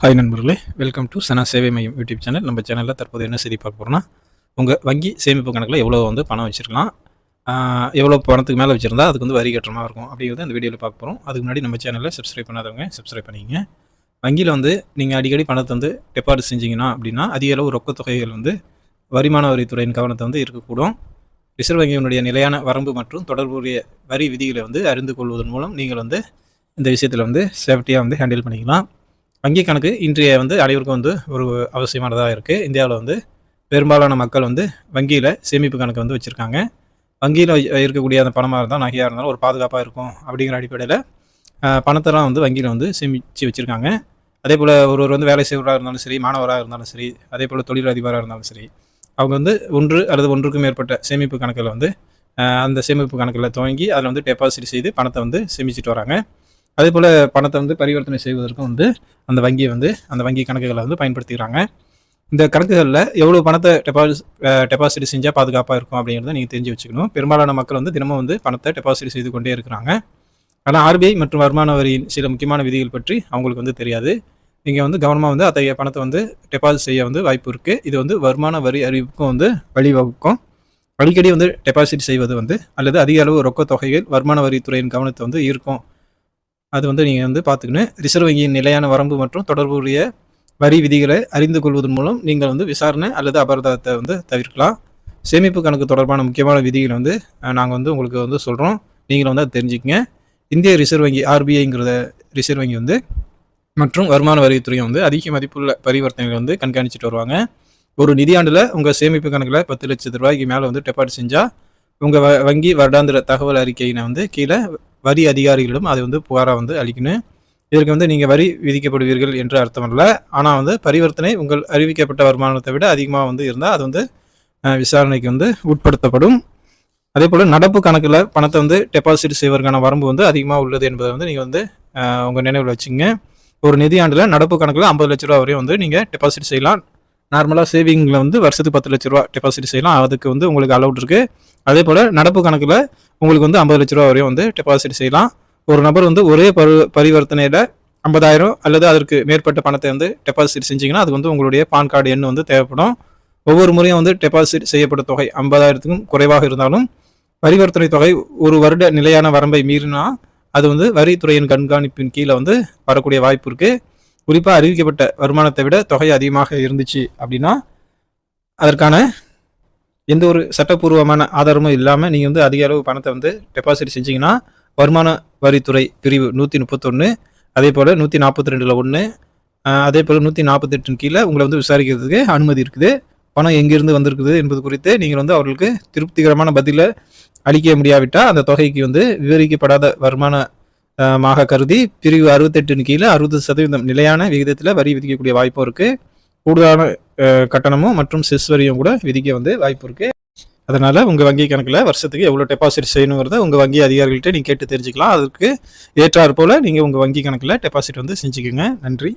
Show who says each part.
Speaker 1: Hi நண்பர்களே welcome to சனா சேவை மையம் யூடியூப் சேனல். நம்ம சேனலில் தற்போது என்ன செய்தி பார்க்க போகிறோம்னா உங்கள் வங்கி சேமிப்பு கணக்கில் எவ்வளோ வந்து பணம் வச்சுருக்கலாம். எவ்வளோ பணத்துக்கு மேலே வச்சுருந்தா அதுக்கு வந்து வரி கட்டுற இருக்கும் அப்படிங்கிறத அந்த வீடியோவில் பார்க்க போகிறோம் அதுக்கு முன்னாடி நம்ம சேனலில் சப்ஸ்கிரைப் பண்ணாதவங்க சப்ஸ்கிரைப் பண்ணிக்கங்க. வங்கியில் வந்து நீங்கள் அடிக்கடி பணத்தை வந்து டெபாசிட் செஞ்சிங்கன்னா அப்படின்னா அதிக அளவு ரொக்க தொகைகள் வந்து வருமான வரித்துறையின் கவனத்தை வந்து இருக்கக்கூடும் ரிசர்வ் வங்கியினுடைய நிலையான வரம்பு மற்றும் தொடர்புடைய வரி விதிகளை வந்து அறிந்து கொள்வதன் மூலம் நீங்கள் வந்து இந்த விஷயத்தில் வந்து சேஃப்டியாக வந்து ஹேண்டில் பண்ணிக்கலாம். வங்கி கணக்கு இன்றைய வந்து அனைவருக்கும் வந்து ஒரு அவசியமானதாக இருக்குது இந்தியாவில் வந்து பெரும்பாலான மக்கள் வந்து வங்கியில் சேமிப்பு கணக்கு வந்து வச்சுருக்காங்க. வங்கியில் இருக்கக்கூடிய அந்த பணமாக இருந்தால் நகையாக இருந்தாலும் ஒரு பாதுகாப்பாக இருக்கும் அப்படிங்கிற அடிப்படையில் பணத்தெல்லாம் வந்து வங்கியில் வந்து சேமித்து வச்சுருக்காங்க. அதே போல் ஒருவர் வந்து வேலை செய்வராக இருந்தாலும் சரி மாணவராக இருந்தாலும் சரி அதே போல் தொழிலதிபராக இருந்தாலும் சரி அவங்க வந்து ஒன்று அல்லது ஒன்றுக்கும் மேற்பட்ட சேமிப்பு கணக்கில் வந்து அந்த சேமிப்பு கணக்கில் துவங்கி அதில் வந்து டெபாசிட் செய்து பணத்தை வந்து சேமிச்சுட்டு வராங்க. அதே போல் பணத்தை வந்து பரிவர்த்தனை செய்வதற்கும் வந்து அந்த வங்கியை வந்து அந்த வங்கி கணக்குகளை வந்து பயன்படுத்திக்கிறாங்க. இந்த கணக்குகளில் எவ்வளோ பணத்தை டெபாசிட் டெபாசிட் செஞ்சால் பாதுகாப்பாக இருக்கும் அப்படிங்கிறத நீங்கள் தெரிஞ்சு வச்சுக்கணும். பெரும்பாலான மக்கள் வந்து தினமும் வந்து பணத்தை டெபாசிட் செய்து கொண்டே இருக்கிறாங்க. ஆனால் ஆர்பிஐ மற்றும் வருமான வரியின் சில முக்கியமான விதிகள் பற்றி அவங்களுக்கு வந்து தெரியாது. நீங்கள் வந்து கவனமாக வந்து அத்தகைய பணத்தை வந்து டெபாசிட் செய்ய வந்து வாய்ப்பு இருக்குது இது வந்து வருமான வரி அறிவிப்புக்கும் வந்து வழிவகுக்கும். அடிக்கடி வந்து டெபாசிட் செய்வது வந்து அல்லது அதிக அளவு ரொக்க தொகைகள் வருமான வரித்துறையின் கவனத்தை வந்து ஈர்க்கும் அது வந்து நீங்கள் வந்து பார்த்துக்கணும். ரிசர்வ் வங்கியின் நிலையான வரம்பு மற்றும் தொடர்புடைய வரி விதிகளை அறிந்து கொள்வதன் மூலம் நீங்கள் வந்து விசாரணை அல்லது அபராதத்தை வந்து தவிர்க்கலாம். சேமிப்பு கணக்கு தொடர்பான முக்கியமான விதிகளை வந்து நாங்கள் வந்து உங்களுக்கு வந்து சொல்கிறோம் நீங்களும் வந்து அதை தெரிஞ்சுக்கங்க. இந்திய ரிசர்வ் வங்கி ஆர்பிஐங்கிறத ரிசர்வ் வங்கி வந்து மற்றும் வருமான வரித்துறையும் வந்து அதிக மதிப்புள்ள பரிவர்த்தனைகளை வந்து கண்காணிச்சிட்டு வருவாங்க. ஒரு நிதியாண்டில் உங்கள் சேமிப்பு கணக்கில் பத்து லட்சத்து ரூபாய்க்கு மேலே வந்து டெபாசிட் செஞ்சால் உங்கள் வ வங்கி வருடாந்திர தகவல் அறிக்கையினை வந்து கீழே வரி அதிகாரிகளிடம் அதை வந்து புகாராக வந்து அளிக்கணும். இதற்கு வந்து நீங்கள் வரி விதிக்கப்படுவீர்கள் என்று அர்த்தம் இல்லை ஆனால் வந்து பரிவர்த்தனை உங்கள் அறிவிக்கப்பட்ட வருமானத்தை விட அதிகமாக வந்து இருந்தால் அது வந்து விசாரணைக்கு வந்து உட்படுத்தப்படும். அதே போல் நடப்பு கணக்கில் பணத்தை வந்து டெபாசிட் செய்வதற்கான வரம்பு வந்து அதிகமாக உள்ளது என்பதை வந்து நீங்கள் வந்து உங்கள் நினைவில் வச்சுங்க ஒரு நிதியாண்டில் நடப்பு கணக்கில் ஐம்பது லட்ச ரூபா வரையும் வந்து நீங்கள் டெபாசிட் செய்யலாம். நார்மலாக சேவிங்கில் வந்து வருஷத்துக்கு பத்து லட்ச ரூபா டெபாசிட் செய்யலாம். அதுக்கு வந்து உங்களுக்கு அலௌட் இருக்குது அதே போல் நடப்பு கணக்கில் உங்களுக்கு வந்து ஐம்பது லட்ச ரூபா வரையும் வந்து டெபாசிட் செய்யலாம். ஒரு நபர் வந்து ஒரே பரி பரிவர்த்தனையில் ஐம்பதாயிரம் அல்லது அதற்கு மேற்பட்ட பணத்தை வந்து டெபாசிட் செஞ்சிங்கன்னா அது வந்து உங்களுடைய பான் கார்டு எண் வந்து தேவைப்படும். ஒவ்வொரு முறையும் வந்து டெபாசிட் செய்யப்பட்ட தொகை ஐம்பதாயிரத்துக்கும் குறைவாக இருந்தாலும் பரிவர்த்தனை தொகை ஒரு வருட நிலையான வரம்பை மீறினா அது வந்து வரித்துறையின் கண்காணிப்பின் கீழே வந்து வரக்கூடிய வாய்ப்பு இருக்குது குறிப்பாக அறிவிக்கப்பட்ட வருமானத்தை விட தொகை அதிகமாக இருந்துச்சு அப்படின்னா அதற்கான எந்த ஒரு சட்டப்பூர்வமான ஆதாரமும் இல்லாமல் நீங்கள் வந்து அதிக அளவு பணத்தை வந்து டெபாசிட் செஞ்சீங்கன்னா வருமான வரித்துறை பிரிவு நூற்றி முப்பத்தொன்று அதே போல் நூற்றி நாற்பத்தி ரெண்டில் ஒன்று அதே போல் நூற்றி நாற்பத்தெட்டின் கீழே உங்களை வந்து விசாரிக்கிறதுக்கு அனுமதி இருக்குது. பணம் எங்கிருந்து வந்திருக்குது என்பது குறித்து நீங்கள் வந்து அவர்களுக்கு திருப்திகரமான பதிலை அளிக்க முடியாவிட்டால் அந்த தொகைக்கு வந்து விவரிக்கப்படாத வருமான மாக கருதி பிரிவு அறுபத்தெட்டின் கீழே அறுபது சதவீதம் நிலையான விகிதத்தில் வரி விதிக்கக்கூடிய வாய்ப்பும் இருக்குது கூடுதலான கட்டணமும் மற்றும் செஸ் வரியும் கூட விதிக்க வந்து வாய்ப்பு இருக்குது அதனால் உங்கள் வங்கி கணக்கில் வருஷத்துக்கு எவ்வளோ டெபாசிட் செய்யணுங்கிறத உங்கள் வங்கி அதிகாரிகள்கிட்ட நீங்கள் கேட்டு தெரிஞ்சுக்கலாம். அதுக்கு ஏற்றாற் போல் நீங்கள் உங்கள் வங்கி கணக்கில் டெபாசிட் வந்து செஞ்சுக்கோங்க. நன்றி.